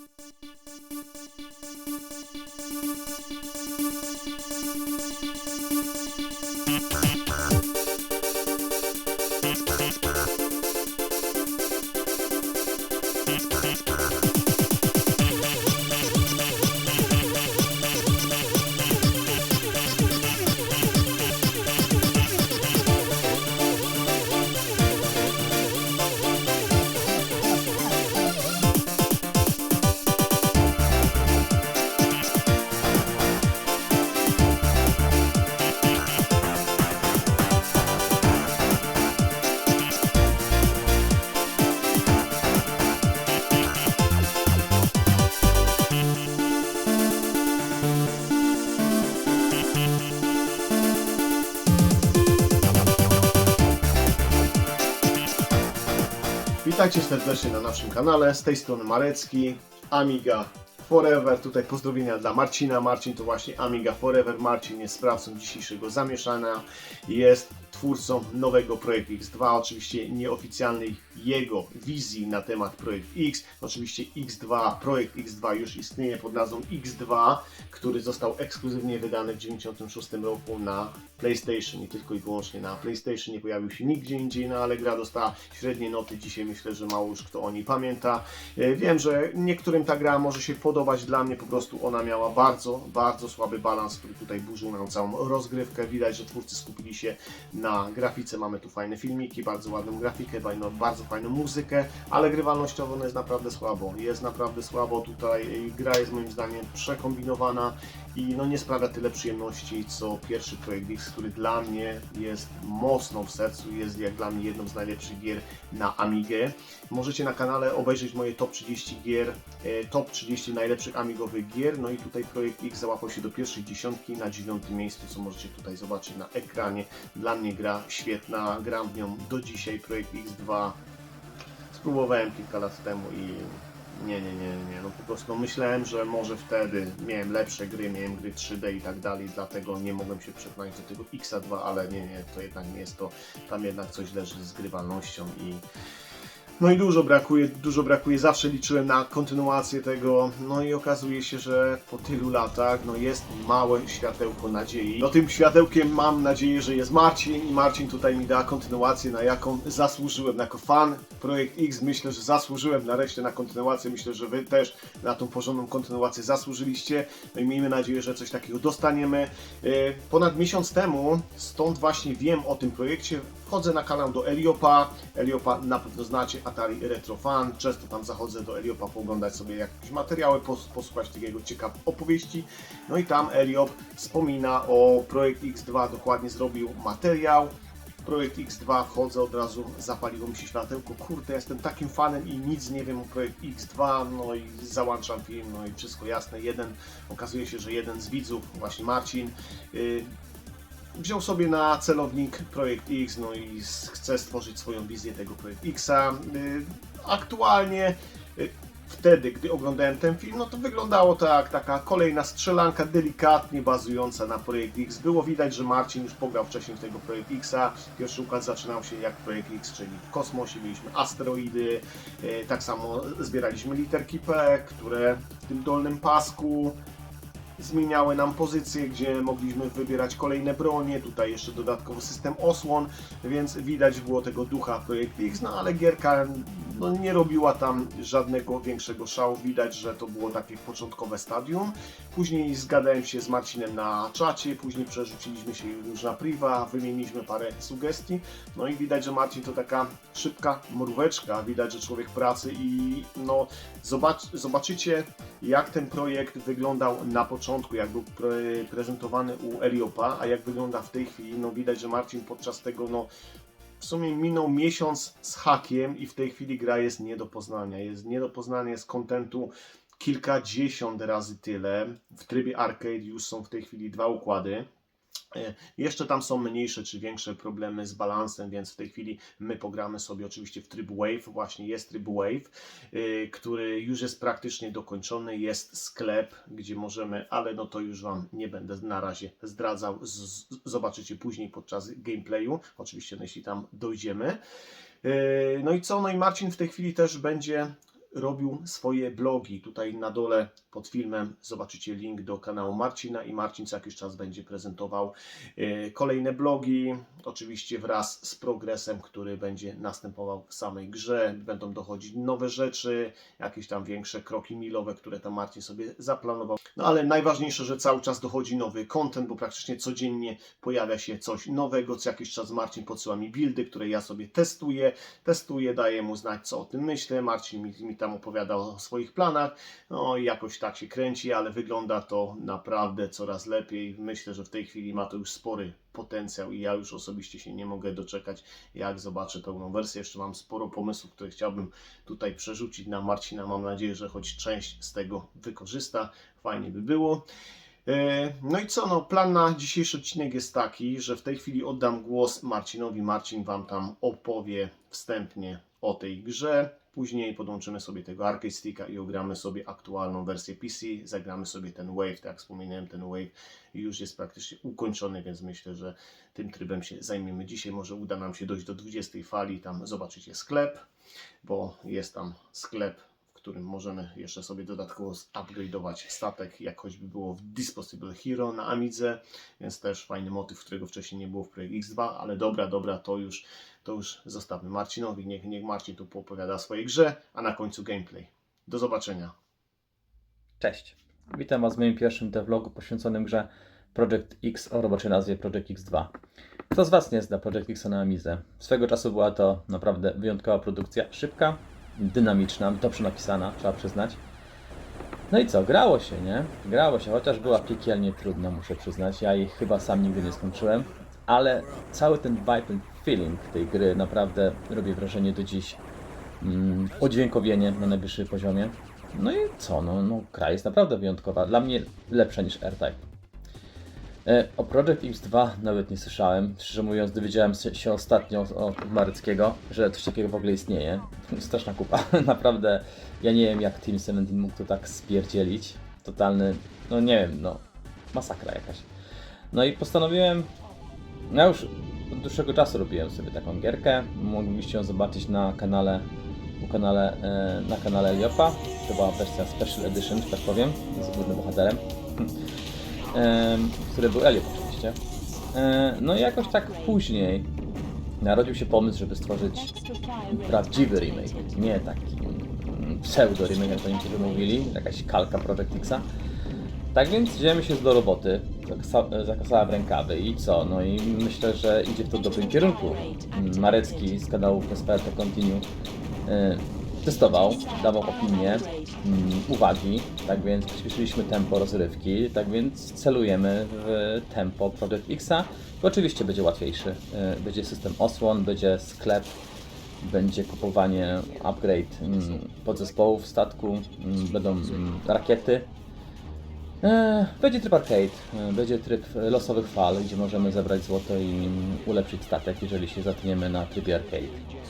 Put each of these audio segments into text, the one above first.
Thank you Witajcie serdecznie na naszym kanale. Z tej strony Marecki, Amiga Forever. Tutaj pozdrowienia dla Marcina. Marcin to właśnie Amiga Forever. Marcin jest sprawcą dzisiejszego zamieszania. Jest twórcą nowego Projekt X2, oczywiście nieoficjalnej jego wizji na temat Projekt X. Oczywiście X2, Projekt X2 już istnieje pod nazwą X2, który został ekskluzywnie wydany w 1996 roku na PlayStation i tylko i wyłącznie na PlayStation. Nie pojawił się nigdzie indziej, no ale gra dostała średnie noty. Dzisiaj myślę, że mało już kto o niej pamięta. E, Wiem, że niektórym ta gra może się podobać. Dla mnie po prostu ona miała bardzo, bardzo słaby balans, który tutaj burzył nam całą rozgrywkę. Widać, że twórcy skupili się na grafice. Mamy tu fajne filmiki, bardzo ładną grafikę, bardzo fajną muzykę, ale grywalnościowo ona jest naprawdę słabo. Jest naprawdę słabo. Tutaj gra jest moim zdaniem przekombinowana i no nie sprawia tyle przyjemności co pierwszy projekt X, który dla mnie jest mocno w sercu, jest jak dla mnie jedną z najlepszych gier na Amigę. Możecie na kanale obejrzeć moje top 30 gier, e, top 30 najlepszych amigowych gier, no i tutaj projekt X załapał się do pierwszej dziesiątki na dziewiątym miejscu, co możecie tutaj zobaczyć na ekranie. Dla mnie gra świetna, gram w nią do dzisiaj, projekt X2 spróbowałem kilka lat temu i nie, nie, nie, nie, no po prostu myślałem, że może wtedy miałem lepsze gry, miałem gry 3D i tak dalej, dlatego nie mogłem się przekonać do tego X2, ale nie, nie, to jednak nie jest to, tam jednak coś leży z grywalnością i no i dużo brakuje, dużo brakuje, zawsze liczyłem na kontynuację tego, no i okazuje się, że po tylu latach, no jest małe światełko nadziei. No tym światełkiem mam nadzieję, że jest Marcin i Marcin tutaj mi da kontynuację, na jaką zasłużyłem jako fan Projekt X. Myślę, że zasłużyłem nareszcie na kontynuację, myślę, że Wy też na tą porządną kontynuację zasłużyliście. No i miejmy nadzieję, że coś takiego dostaniemy. E, Ponad miesiąc temu, stąd właśnie wiem o tym projekcie, wchodzę na kanał do Eliopa. Eliopa na pewno znacie, Atari Retro Fan. Często tam zachodzę do Eliopa pooglądać sobie jakieś materiały, pos- posłuchać takiego ciekawych opowieści. No i tam Eliop wspomina o Projekt X2, dokładnie zrobił materiał. Projekt X2, wchodzę od razu, zapaliło mi się światełko, kurde, jestem takim fanem i nic nie wiem o Projekt X2, no i załączam film, no i wszystko jasne, jeden, okazuje się, że jeden z widzów, właśnie Marcin, yy, wziął sobie na celownik Projekt X, no i chce stworzyć swoją wizję tego Projekt Xa. Y, Aktualnie y, wtedy, gdy oglądałem ten film, no to wyglądało tak, taka kolejna strzelanka delikatnie bazująca na Projekt X. Było widać, że Marcin już pograł wcześniej w tego Projekt Xa. Pierwszy układ zaczynał się jak Projekt X, czyli w kosmosie mieliśmy asteroidy, y, tak samo zbieraliśmy literki P, które w tym dolnym pasku zmieniały nam pozycje, gdzie mogliśmy wybierać kolejne bronie, tutaj jeszcze dodatkowo system osłon, więc widać było tego ducha Projekt X, no ale gierka no, nie robiła tam żadnego większego szału, widać, że to było takie początkowe stadium. Później zgadałem się z Marcinem na czacie, później przerzuciliśmy się już na priwa, wymieniliśmy parę sugestii, no i widać, że Marcin to taka szybka mróweczka, widać, że człowiek pracy i no zobacz, zobaczycie jak ten projekt wyglądał na początku, jak był pre prezentowany u Eliopa, a jak wygląda w tej chwili, no widać, że Marcin podczas tego, no w sumie minął miesiąc z hakiem i w tej chwili gra jest nie do poznania. Jest nie do poznania, jest kontentu kilkadziesiąt razy tyle. W trybie arcade już są w tej chwili dwa układy. E, Jeszcze tam są mniejsze czy większe problemy z balansem, więc w tej chwili my pogramy sobie oczywiście w tryb Wave. Właśnie jest tryb Wave, y, który już jest praktycznie dokończony. Jest sklep, gdzie możemy, ale no to już Wam nie będę na razie zdradzał. Zobaczycie później podczas gameplayu. Oczywiście, no, jeśli tam dojdziemy. Y, No i co? No i Marcin w tej chwili też będzie robił swoje blogi. Tutaj na dole pod filmem zobaczycie link do kanału Marcina i Marcin co jakiś czas będzie prezentował e, kolejne blogi, oczywiście wraz z progresem, który będzie następował w samej grze. Będą dochodzić nowe rzeczy, jakieś tam większe kroki milowe, które tam Marcin sobie zaplanował. No ale najważniejsze, że cały czas dochodzi nowy content, bo praktycznie codziennie pojawia się coś nowego. Co jakiś czas Marcin podsyła mi buildy, które ja sobie testuję. Testuję, daję mu znać, co o tym myślę. Marcin mi, mi tam opowiada o swoich planach. No i jakoś tak się kręci, ale wygląda to naprawdę coraz lepiej. Myślę, że w tej chwili ma to już spory potencjał i ja już osobiście się nie mogę doczekać, jak zobaczę pełną wersję. Jeszcze mam sporo pomysłów, które chciałbym tutaj przerzucić na Marcina. Mam nadzieję, że choć część z tego wykorzysta. Fajnie by było. E, No i co, no plan na dzisiejszy odcinek jest taki, że w tej chwili oddam głos Marcinowi. Marcin Wam tam opowie wstępnie o tej grze. Później podłączymy sobie tego Arcade Sticka i ogramy sobie aktualną wersję PC. Zagramy sobie ten Wave, tak jak wspominałem, ten Wave już jest praktycznie ukończony, więc myślę, że tym trybem się zajmiemy dzisiaj. Może uda nam się dojść do 20 fali, tam zobaczycie sklep, bo jest tam sklep którym możemy jeszcze sobie dodatkowo upgrade'ować statek, jak choćby było w Disposable Hero na Amidze, więc też fajny motyw, którego wcześniej nie było w Projekt X2, ale dobra, dobra, to już, to już zostawmy Marcinowi, niech, niech Marcin tu poopowiada o swojej grze, a na końcu gameplay. Do zobaczenia. Cześć. Witam Was w moim pierwszym devlogu poświęconym grze Project X o roboczej nazwie Project X2. Kto z Was nie zna Project X na Amizę? Swego czasu była to naprawdę wyjątkowa produkcja, szybka, dynamiczna, dobrze napisana, trzeba przyznać. No i co, grało się, nie? Grało się, chociaż była piekielnie trudna, muszę przyznać. Ja jej chyba sam nigdy nie skończyłem, ale cały ten vibe, ten feeling tej gry naprawdę robi wrażenie do dziś. Mm, udźwiękowienie na najwyższym poziomie. No i co, no, no gra jest naprawdę wyjątkowa. Dla mnie lepsza niż R-Type. E, O Project X2 nawet nie słyszałem. Szczerze mówiąc, dowiedziałem się ostatnio od Maryckiego, że coś takiego w ogóle istnieje. Straszna kupa. Naprawdę, ja nie wiem jak Team 17 mógł to tak spierdzielić. Totalny, no nie wiem, no masakra jakaś. No i postanowiłem, ja już od dłuższego czasu robiłem sobie taką gierkę. Mogliście ją zobaczyć na kanale, kanale, e, na kanale Eliopa. To była wersja Special Edition, że tak powiem, z głównym bohaterem. Który był Eliot oczywiście. No i jakoś tak później narodził się pomysł, żeby stworzyć prawdziwy remake, nie taki pseudo remake, jak to niektórzy mówili, jakaś kalka Project Xa. Tak więc wziąłem się do roboty, zakasa- zakasałem rękawy i co? No i myślę, że idzie w to dobrym kierunku. Marecki z kanału Prosperity Continue e, testował, dawał opinie, mm, uwagi, tak więc przyspieszyliśmy tempo rozrywki, tak więc celujemy w tempo Project Xa. Oczywiście będzie łatwiejszy, e, będzie system osłon, będzie sklep, będzie kupowanie upgrade mm, podzespołów statku, mm, będą rakiety. E, Będzie tryb arcade, e, będzie tryb losowych fal, gdzie możemy zebrać złoto i ulepszyć statek, jeżeli się zatniemy na trybie arcade.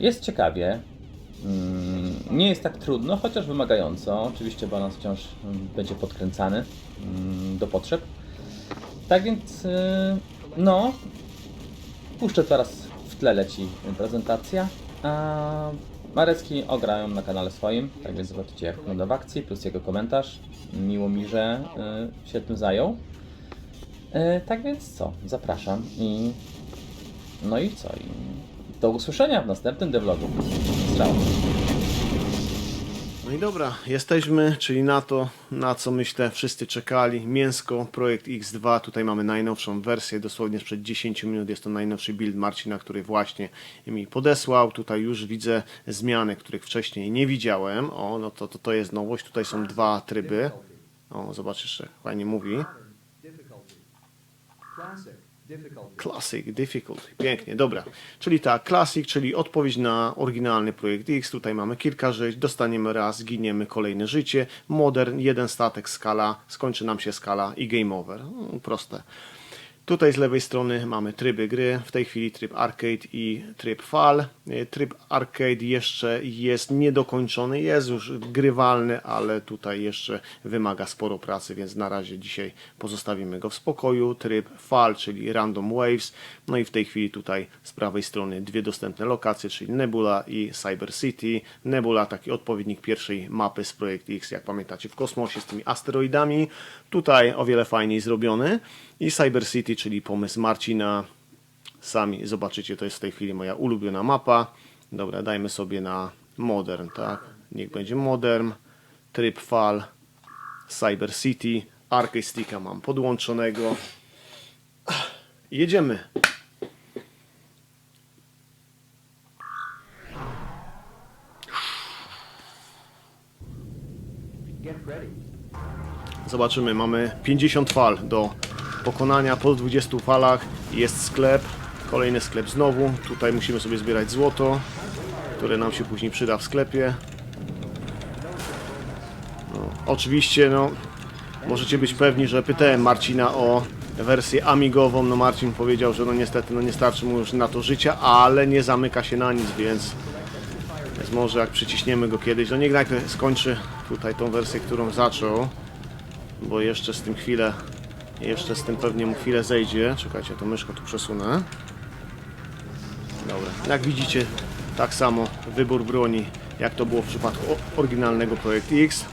Jest ciekawie. Mm, Nie jest tak trudno, chociaż wymagająco. Oczywiście balans wciąż mm, będzie podkręcany mm, do potrzeb. Tak więc, e, no, puszczę teraz w tle leci prezentacja. A Marecki ograją na kanale swoim, tak więc zobaczycie jak wygląda w akcji, plus jego komentarz. Miło mi, że y, się tym zajął. Y, tak więc co, zapraszam i no i co? I do usłyszenia w następnym devlogu. Strzał. No i dobra, jesteśmy, czyli na to, na co myślę wszyscy czekali. Mięsko, projekt X2. Tutaj mamy najnowszą wersję, dosłownie sprzed 10 minut. Jest to najnowszy build Marcina, który właśnie mi podesłał. Tutaj już widzę zmiany, których wcześniej nie widziałem. O, no to, to, to jest nowość. Tutaj są dwa tryby. O, zobaczysz, że fajnie mówi. Classic. Classic, difficult. Pięknie, dobra. Czyli tak, Classic, czyli odpowiedź na oryginalny projekt X. Tutaj mamy kilka żyć, dostaniemy raz, giniemy kolejne życie. Modern, jeden statek, skala, skończy nam się skala i game over. Mm, proste. Tutaj z lewej strony mamy tryby gry, w tej chwili tryb arcade i tryb fal. E, Tryb arcade jeszcze jest niedokończony, jest już grywalny, ale tutaj jeszcze wymaga sporo pracy, więc na razie dzisiaj pozostawimy go w spokoju. Tryb fal, czyli random waves, no i w tej chwili tutaj z prawej strony dwie dostępne lokacje, czyli Nebula i Cyber City. Nebula taki odpowiednik pierwszej mapy z Projekt X, jak pamiętacie, w kosmosie z tymi asteroidami. Tutaj o wiele fajniej zrobiony. I Cyber City, czyli pomysł Marcina. Sami zobaczycie, to jest w tej chwili moja ulubiona mapa. Dobra, dajmy sobie na Modern, tak? Niech będzie Modern, tryb fal, Cyber City, Arcade Sticka mam podłączonego. Jedziemy. Zobaczymy, mamy 50 fal do pokonania. Po 20 falach jest sklep, kolejny sklep znowu. Tutaj musimy sobie zbierać złoto, które nam się później przyda w sklepie. No, oczywiście, no, możecie być pewni, że pytałem Marcina o wersję amigową. No Marcin powiedział, że no niestety no nie starczy mu już na to życia, ale nie zamyka się na nic, więc więc może jak przyciśniemy go kiedyś, no niech najpierw skończy tutaj tą wersję, którą zaczął bo jeszcze z tym chwilę, jeszcze z tym pewnie mu chwilę zejdzie. Czekajcie, to myszkę tu przesunę. Dobra, jak widzicie, tak samo wybór broni, jak to było w przypadku oryginalnego Projekt X.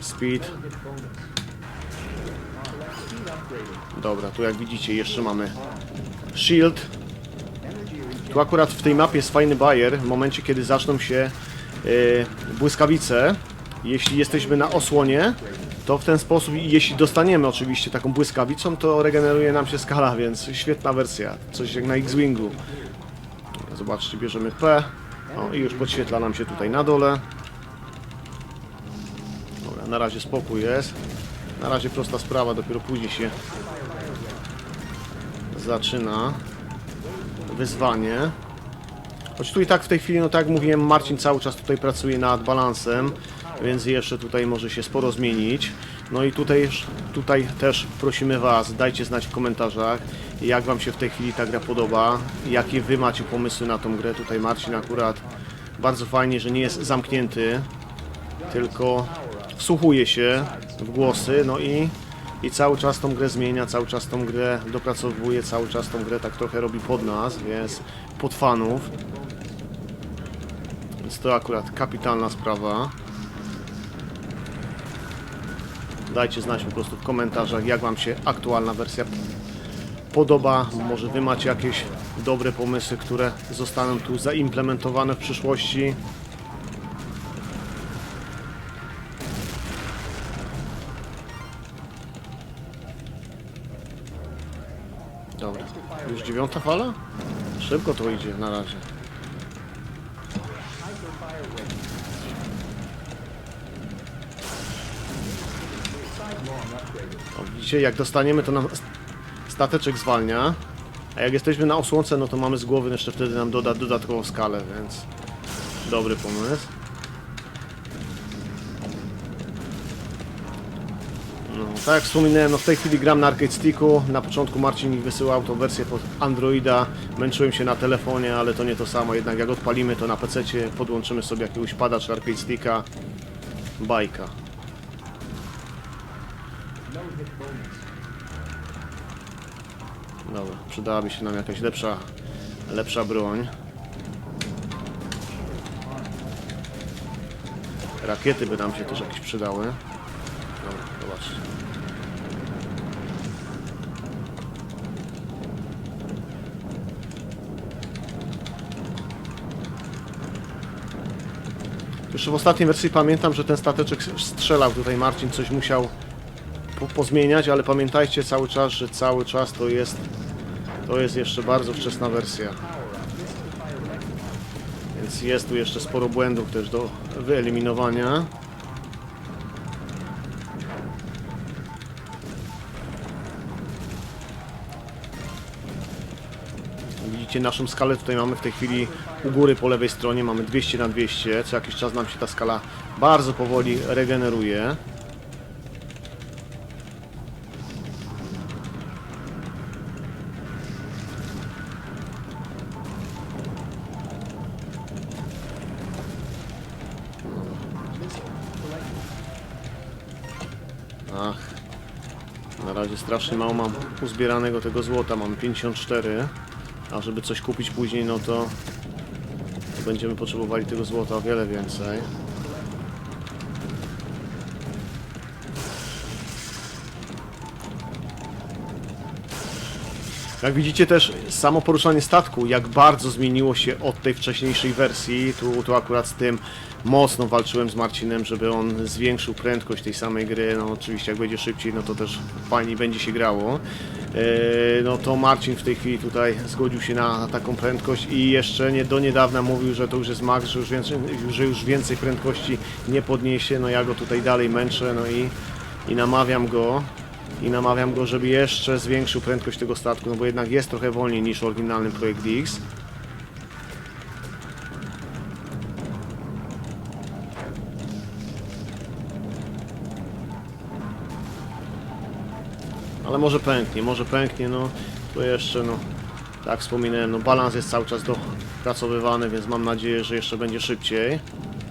Speed. Dobra, tu jak widzicie jeszcze mamy Shield. Tu akurat w tej mapie jest fajny bajer, w momencie kiedy zaczną się yy, błyskawice, jeśli jesteśmy na osłonie, to w ten sposób, jeśli dostaniemy oczywiście taką błyskawicą, to regeneruje nam się skala, więc świetna wersja, coś jak na X-Wingu. Zobaczcie, bierzemy P, o, i już podświetla nam się tutaj na dole. Dobra, na razie spokój jest. Na razie prosta sprawa, dopiero później się zaczyna wyzwanie. Choć tu i tak w tej chwili, no tak jak mówiłem, Marcin cały czas tutaj pracuje nad balansem, więc jeszcze tutaj może się sporo zmienić. No i tutaj, tutaj też prosimy Was, dajcie znać w komentarzach, jak Wam się w tej chwili ta gra podoba, jakie Wy macie pomysły na tą grę. Tutaj Marcin akurat bardzo fajnie, że nie jest zamknięty, tylko wsłuchuje się w głosy, no i, i cały czas tą grę zmienia, cały czas tą grę dopracowuje, cały czas tą grę tak trochę robi pod nas, więc pod fanów. Więc to akurat kapitalna sprawa. Dajcie znać po prostu w komentarzach, jak Wam się aktualna wersja podoba. Może Wy macie jakieś dobre pomysły, które zostaną tu zaimplementowane w przyszłości. Dobra, już dziewiąta fala? Szybko to idzie na razie. O, widzicie, jak dostaniemy to nam stateczek zwalnia, a jak jesteśmy na osłonce, no to mamy z głowy jeszcze wtedy nam doda dodatkową skalę, więc dobry pomysł. No, tak jak wspominałem, no w tej chwili gram na Arcade Sticku. Na początku Marcin mi wysyłał tą wersję pod Androida. Męczyłem się na telefonie, ale to nie to samo. Jednak jak odpalimy to na PC, podłączymy sobie jakiegoś pada czy Arcade Sticka. Bajka. Dobra, przydałaby się nam jakaś lepsza, lepsza broń. Rakiety by nam się też jakieś przydały. Dobra, zobaczcie. Jeszcze w ostatniej wersji pamiętam, że ten stateczek strzelał. Tutaj Marcin coś musiał po, pozmieniać, ale pamiętajcie cały czas, że cały czas to jest to jest jeszcze bardzo wczesna wersja. Więc jest tu jeszcze sporo błędów też do wyeliminowania. Widzicie naszą skalę tutaj mamy w tej chwili u góry po lewej stronie mamy 200 na 200 co jakiś czas nam się ta skala bardzo powoli regeneruje Razie strasznie mało mam uzbieranego tego złota. Mam 54. A żeby coś kupić później, no to będziemy potrzebowali tego złota o wiele więcej. Jak widzicie też samo poruszanie statku, jak bardzo zmieniło się od tej wcześniejszej wersji. Tu, tu akurat z tym mocno walczyłem z Marcinem, żeby on zwiększył prędkość tej samej gry. No oczywiście jak będzie szybciej, no to też fajniej będzie się grało. Eee, no to Marcin w tej chwili tutaj zgodził się na, na taką prędkość i jeszcze nie do niedawna mówił, że to już jest max, że już więcej, że już więcej prędkości nie podniesie. No ja go tutaj dalej męczę, no i, i namawiam go i namawiam go, żeby jeszcze zwiększył prędkość tego statku, no bo jednak jest trochę wolniej niż oryginalny projekt X. Ale może pęknie, może pęknie, no to jeszcze, no tak wspominałem, no balans jest cały czas dopracowywany, więc mam nadzieję, że jeszcze będzie szybciej.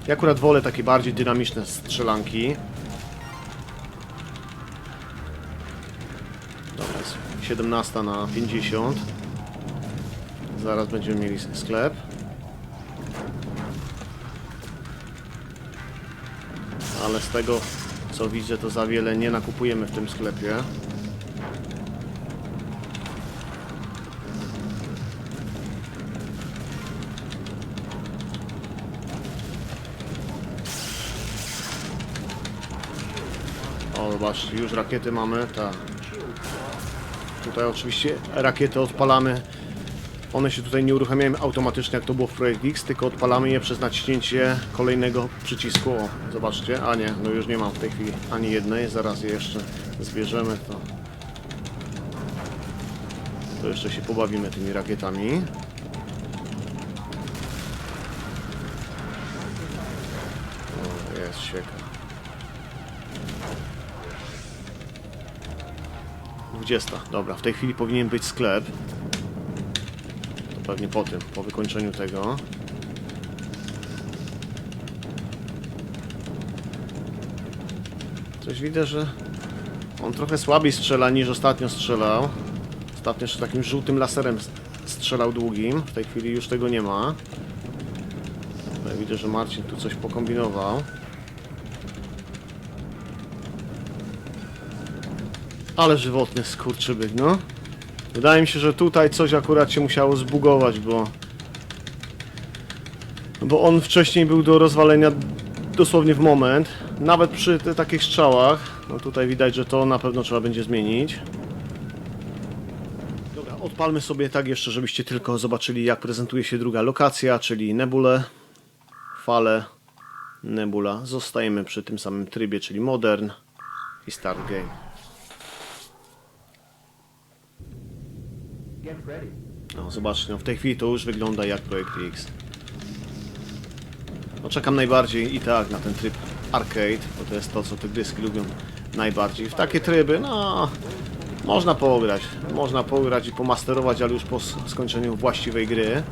Ja akurat wolę takie bardziej dynamiczne strzelanki. 17 na 50. Zaraz będziemy mieli sklep. Ale z tego co widzę to za wiele nie nakupujemy w tym sklepie. O, zobaczcie, już rakiety mamy, tak. Tutaj oczywiście rakiety odpalamy. One się tutaj nie uruchamiają automatycznie, jak to było w Projekt X, tylko odpalamy je przez naciśnięcie kolejnego przycisku. O, zobaczcie, a nie, no już nie mam w tej chwili ani jednej, zaraz je jeszcze zbierzemy, to... To jeszcze się pobawimy tymi rakietami. O, jest sieka. 20. Dobra, w tej chwili powinien być sklep. To pewnie po tym, po wykończeniu tego. Coś widzę, że on trochę słabiej strzela niż ostatnio strzelał. Ostatnio jeszcze takim żółtym laserem strzelał długim. W tej chwili już tego nie ma. Widzę, że Marcin tu coś pokombinował. Ale żywotny skurczybyk, no. Wydaje mi się, że tutaj coś akurat się musiało zbugować, bo... Bo on wcześniej był do rozwalenia dosłownie w moment. Nawet przy takich strzałach. No tutaj widać, że to na pewno trzeba będzie zmienić. Dobra, odpalmy sobie tak jeszcze, żebyście tylko zobaczyli jak prezentuje się druga lokacja, czyli Nebule, Fale, Nebula. Zostajemy przy tym samym trybie, czyli Modern i Start Game. No zobaczcie, no w tej chwili to już wygląda jak Projekt X. No czekam najbardziej i tak na ten tryb arcade, bo to jest to, co te dyski lubią najbardziej. W takie tryby, no można pograć, można pograć i pomasterować, ale już po skończeniu właściwej gry.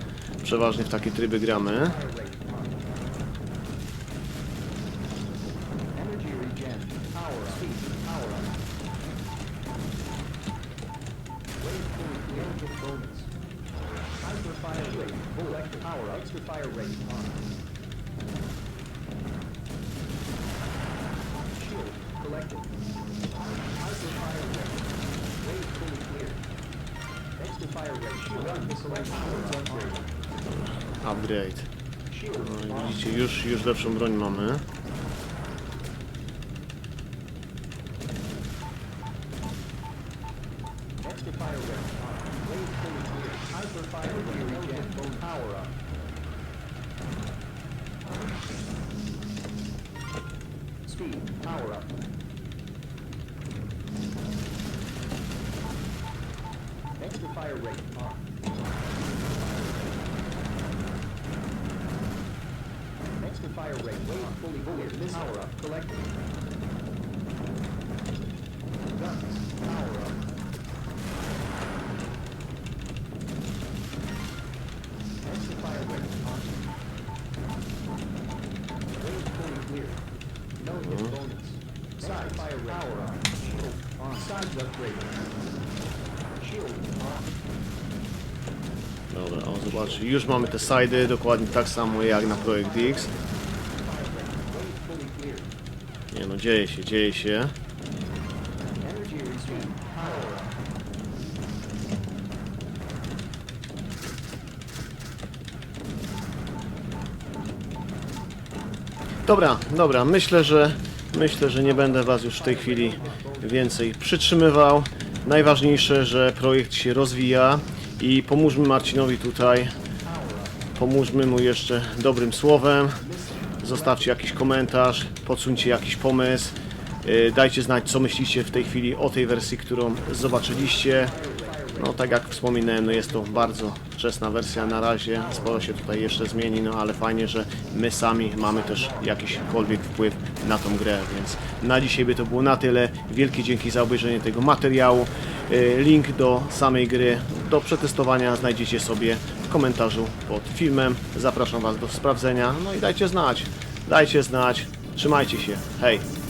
Przeważnie w takie tryby gramy. Upgrade. No widzicie, już, już lepszą broń mamy. Fire rate. Wave fully clear. This power up. Collected. Guns. Power up. Extra fire rate on. Wave fully clear. No hit mm-hmm. bonus. Sides fire rate. Power on. Shield on. Sides upgraded. Shield on. Dobra, o zobacz, już mamy te sidy dokładnie tak samo jak na Projekt X. dzieje się, dzieje się. Dobra, dobra, myślę, że myślę, że nie będę was już w tej chwili więcej przytrzymywał. Najważniejsze, że projekt się rozwija i pomóżmy Marcinowi tutaj. Pomóżmy mu jeszcze dobrym słowem. Zostawcie jakiś komentarz, podsuńcie jakiś pomysł. Yy, Dajcie znać, co myślicie w tej chwili o tej wersji, którą zobaczyliście. No tak jak wspominałem, no jest to bardzo wczesna wersja na razie, sporo się tutaj jeszcze zmieni, no ale fajnie, że my sami mamy też jakiśkolwiek wpływ na tą grę, więc na dzisiaj by to było na tyle. Wielkie dzięki za obejrzenie tego materiału. Yy, Link do samej gry, do przetestowania znajdziecie sobie w komentarzu pod filmem. Zapraszam Was do sprawdzenia, no i dajcie znać, dajcie znać, trzymajcie się, hej!